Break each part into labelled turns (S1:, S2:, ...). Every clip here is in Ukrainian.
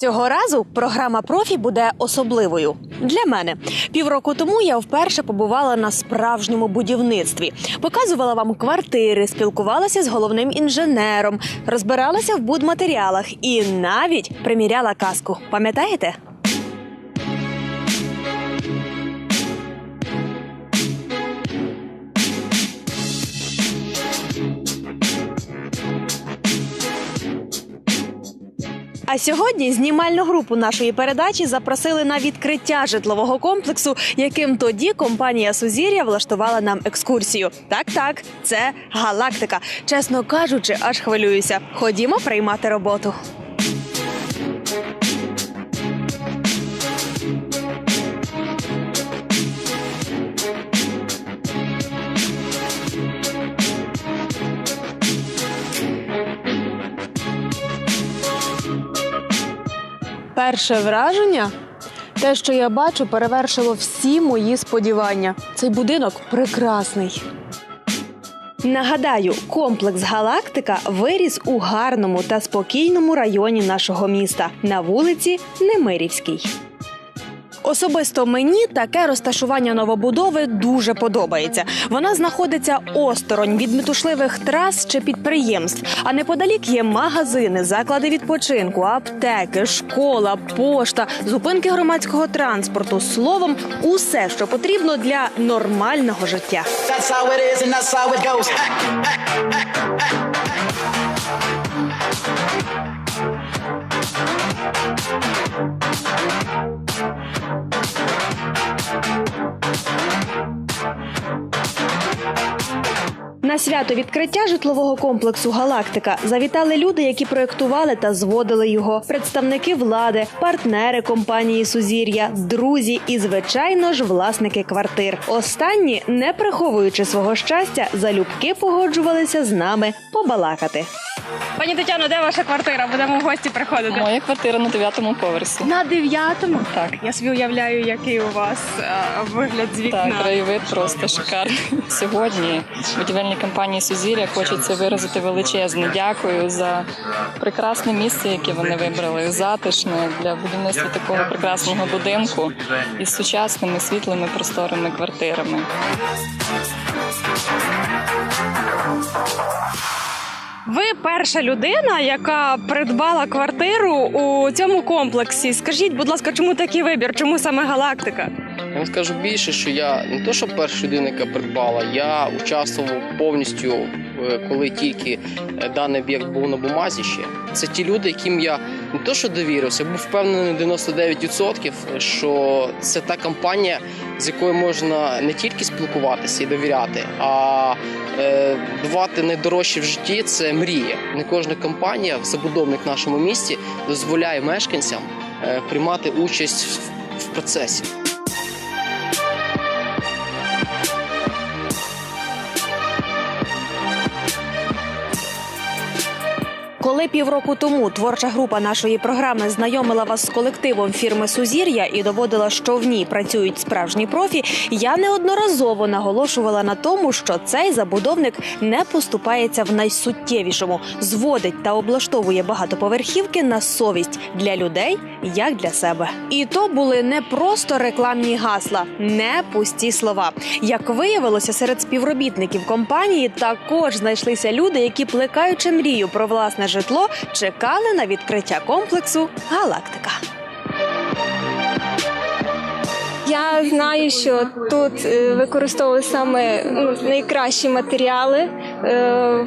S1: Цього разу програма профі буде особливою для мене. Півроку тому я вперше побувала на справжньому будівництві, показувала вам квартири, спілкувалася з головним інженером, розбиралася в будматеріалах і навіть приміряла каску. Пам'ятаєте? А сьогодні знімальну групу нашої передачі запросили на відкриття житлового комплексу, яким тоді компанія Сузір'я влаштувала нам екскурсію. Так, так, це галактика. Чесно кажучи, аж хвилююся. Ходімо приймати роботу. Перше враження. Те, що я бачу, перевершило всі мої сподівання. Цей будинок прекрасний. Нагадаю, комплекс Галактика виріс у гарному та спокійному районі нашого міста на вулиці Немирівській. Особисто мені таке розташування новобудови дуже подобається. Вона знаходиться осторонь від метушливих трас чи підприємств. А неподалік є магазини, заклади відпочинку, аптеки, школа, пошта, зупинки громадського транспорту. Словом, усе, що потрібно для нормального життя.
S2: That's how it is and that's how it goes.
S1: Свято відкриття житлового комплексу Галактика завітали люди, які проєктували та зводили його, представники влади, партнери компанії Сузір'я, друзі і, звичайно ж, власники квартир. Останні, не приховуючи свого щастя, залюбки погоджувалися з нами побалакати. Пані Тетяно, де ваша квартира? Будемо в гості приходити.
S3: Моя квартира на дев'ятому поверсі.
S1: На дев'ятому.
S3: Так.
S1: Я собі уявляю, який у вас е, вигляд з вікна.
S3: Так, краєвид просто шикарний. Сьогодні будівельній компанії Сузір'я хочеться виразити величезне дякую за прекрасне місце, яке вони вибрали, затишне для будівництва такого прекрасного будинку із сучасними світлими просторими квартирами.
S1: Ви перша людина, яка придбала квартиру у цьому комплексі. Скажіть, будь ласка, чому такий вибір? Чому саме галактика?
S4: Я вам скажу більше, що я не то, що перша людина, яка придбала, я участвував повністю, е, коли тільки е, даний об'єкт був на бумазі ще. Це ті люди, яким я не то, що довірився, був впевнений 99%, що це та компанія, з якою можна не тільки спілкуватися і довіряти, а е, давати найдорожче в житті це мрія. Не кожна компанія, забудовник в нашому місті, дозволяє мешканцям е, приймати участь в процесі.
S1: Коли півроку тому творча група нашої програми знайомила вас з колективом фірми Сузір'я і доводила, що в ній працюють справжні профі, я неодноразово наголошувала на тому, що цей забудовник не поступається в найсуттєвішому, зводить та облаштовує багатоповерхівки на совість для людей як для себе. І то були не просто рекламні гасла, не пусті слова. Як виявилося, серед співробітників компанії також знайшлися люди, які плекаючи мрію про власне житло, чекали на відкриття комплексу Галактика.
S5: Я знаю, що тут е, використовували саме ну, найкращі матеріали. Е,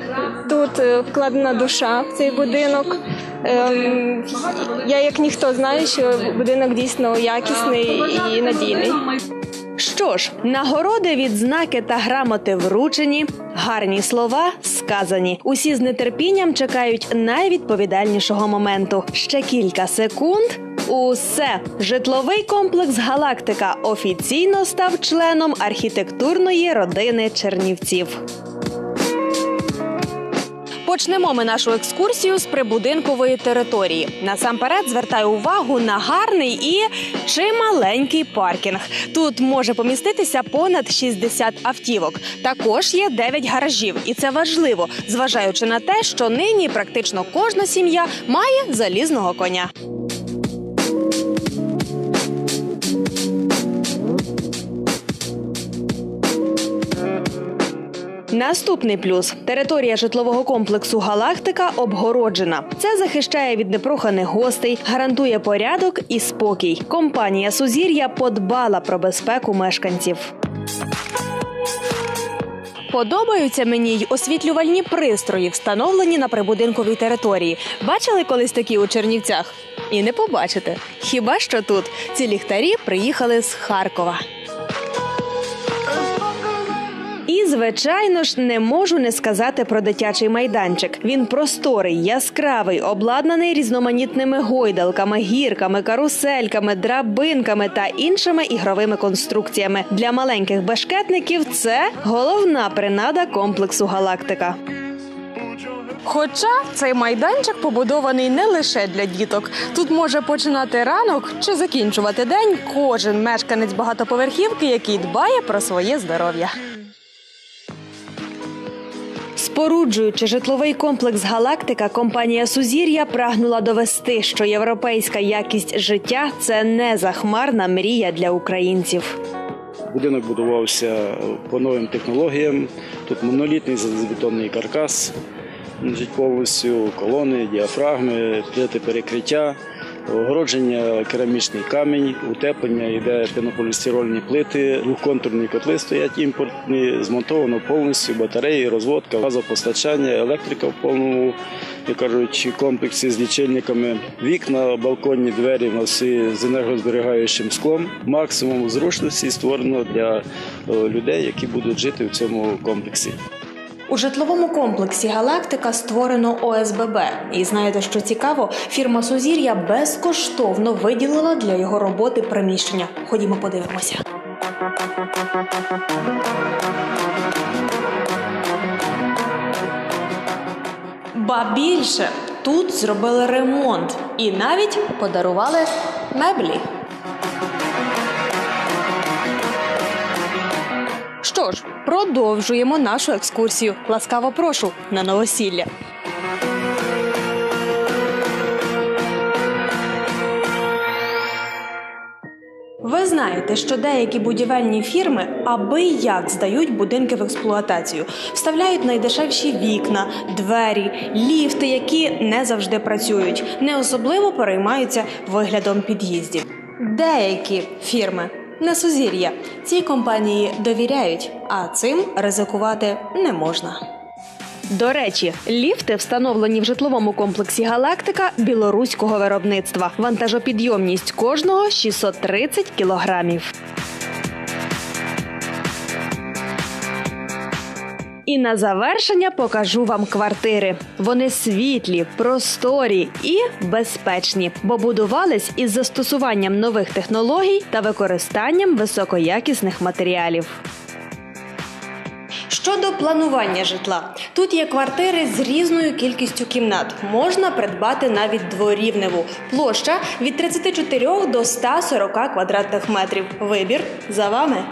S5: Тут е, вкладена душа в цей будинок. Я як ніхто знаю, що будинок дійсно якісний і надійний.
S1: Що ж, нагороди, відзнаки та грамоти вручені, гарні слова сказані. Усі з нетерпінням чекають найвідповідальнішого моменту. Ще кілька секунд. Усе житловий комплекс Галактика офіційно став членом архітектурної родини Чернівців. Почнемо ми нашу екскурсію з прибудинкової території. Насамперед звертаю увагу на гарний і чималенький паркінг. Тут може поміститися понад 60 автівок. Також є 9 гаражів, і це важливо, зважаючи на те, що нині практично кожна сім'я має залізного коня. Наступний плюс територія житлового комплексу Галактика обгороджена. Це захищає від непроханих гостей, гарантує порядок і спокій. Компанія Сузір'я подбала про безпеку мешканців. Подобаються мені й освітлювальні пристрої, встановлені на прибудинковій території. Бачили колись такі у Чернівцях? І не побачите. Хіба що тут ці ліхтарі приїхали з Харкова. І, звичайно ж, не можу не сказати про дитячий майданчик. Він просторий, яскравий, обладнаний різноманітними гойдалками, гірками, карусельками, драбинками та іншими ігровими конструкціями. Для маленьких бешкетників це головна принада комплексу Галактика. Хоча цей майданчик побудований не лише для діток. Тут може починати ранок чи закінчувати день кожен мешканець багатоповерхівки, який дбає про своє здоров'я. Споруджуючи житловий комплекс Галактика, компанія Сузір'я прагнула довести, що європейська якість життя це не захмарна мрія для українців.
S6: Будинок будувався по новим технологіям. Тут монолітний залізобетонний каркас, повністю колони, діафрагми, плити перекриття, огородження керамічний камінь, утеплення йде пенополістирольні плити, двохконтурні котли стоять імпортні, змонтовано повністю батареї, розводка, газопостачання, електрика в повному, як кажуть, комплексі з лічильниками. Вікна, балконні двері в нас з енергозберігаючим склом. Максимум зручності створено для е, людей, які будуть жити в цьому комплексі.
S1: У житловому комплексі Галактика створено ОСББ. І знаєте, що цікаво, фірма Сузір'я безкоштовно виділила для його роботи приміщення. Ходімо, подивимося. Ба більше тут зробили ремонт і навіть подарували меблі. Що ж, продовжуємо нашу екскурсію. Ласкаво прошу на новосілля. Ви знаєте, що деякі будівельні фірми аби як здають будинки в експлуатацію, вставляють найдешевші вікна, двері, ліфти, які не завжди працюють, не особливо переймаються виглядом під'їздів. Деякі фірми на сузір'я цій компанії довіряють, а цим ризикувати не можна. До речі, ліфти встановлені в житловому комплексі Галактика білоруського виробництва. Вантажопідйомність кожного 630 кілограмів. І на завершення покажу вам квартири. Вони світлі, просторі і безпечні, бо будувались із застосуванням нових технологій та використанням високоякісних матеріалів. Щодо планування житла, тут є квартири з різною кількістю кімнат. Можна придбати навіть дворівневу. Площа від 34 до 140 квадратних метрів. Вибір за вами.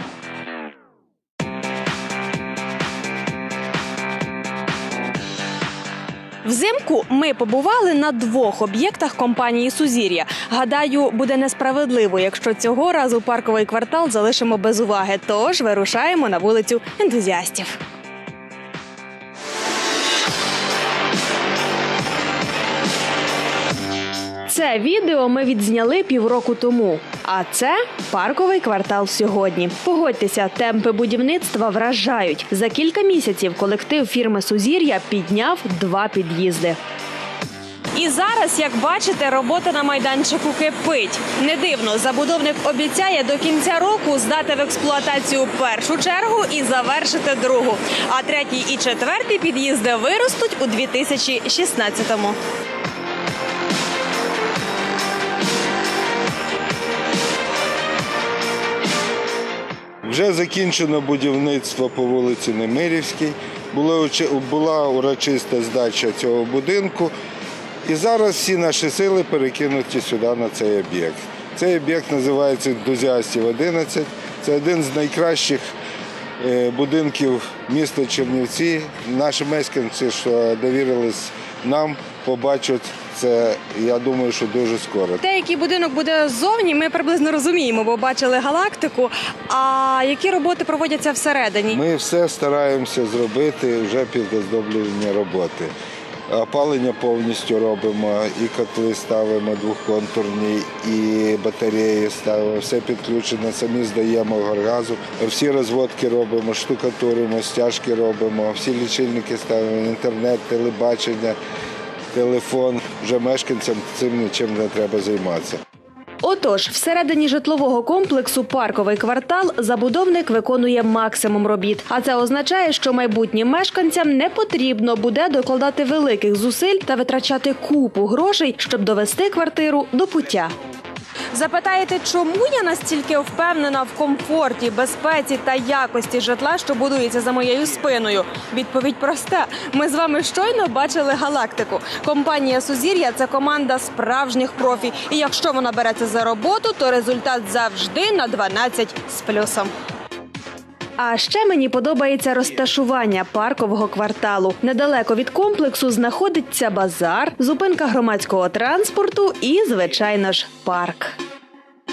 S1: Взимку ми побували на двох об'єктах компанії Сузір'я. Гадаю, буде несправедливо, якщо цього разу парковий квартал залишимо без уваги. Тож вирушаємо на вулицю ентузіастів. Це відео ми відзняли півроку тому. А це парковий квартал сьогодні. Погодьтеся, темпи будівництва вражають. За кілька місяців колектив фірми Сузір'я підняв два під'їзди. І зараз, як бачите, робота на майданчику кипить. Не дивно, забудовник обіцяє до кінця року здати в експлуатацію першу чергу і завершити другу. А третій і четвертий під'їзди виростуть у 2016-му.
S7: Вже закінчено будівництво по вулиці Немирівській. Була урочиста здача цього будинку. І зараз всі наші сили перекинуті сюди на цей об'єкт. Цей об'єкт називається Ентузіастів 11. Це один з найкращих е, будинків міста Чернівці. Наші мешканці, що довірились нам, побачать це я думаю, що дуже скоро.
S1: Те, який будинок буде ззовні, ми приблизно розуміємо, бо бачили галактику. А які роботи проводяться всередині?
S7: Ми все стараємося зробити вже під оздоблювання роботи. Опалення повністю робимо, і котли ставимо двохконтурні, і батареї ставимо, все підключено, самі здаємо горгазу. Всі розводки робимо, штукатуримо, стяжки робимо, всі лічильники ставимо, інтернет, телебачення, телефон. Вже мешканцям цим нічим не треба займатися.
S1: Отож, всередині житлового комплексу парковий квартал забудовник виконує максимум робіт. А це означає, що майбутнім мешканцям не потрібно буде докладати великих зусиль та витрачати купу грошей, щоб довести квартиру до пуття. Запитаєте, чому я настільки впевнена в комфорті, безпеці та якості житла, що будується за моєю спиною? Відповідь проста: ми з вами щойно бачили галактику. Компанія Сузір'я це команда справжніх профі. І якщо вона береться за роботу, то результат завжди на 12 з плюсом. А ще мені подобається розташування паркового кварталу. Недалеко від комплексу знаходиться базар, зупинка громадського транспорту і, звичайно ж, парк.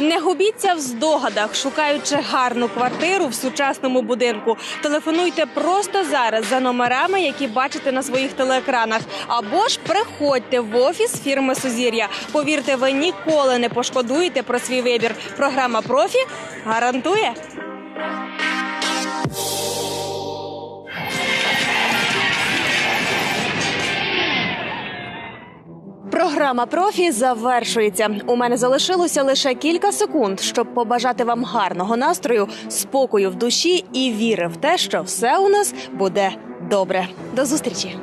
S1: Не губіться в здогадах, шукаючи гарну квартиру в сучасному будинку. Телефонуйте просто зараз за номерами, які бачите на своїх телеекранах, або ж приходьте в офіс фірми Сузір'я. Повірте, ви ніколи не пошкодуєте про свій вибір. Програма профі гарантує. Програма профі завершується. У мене залишилося лише кілька секунд, щоб побажати вам гарного настрою, спокою в душі і віри в те, що все у нас буде добре. До зустрічі!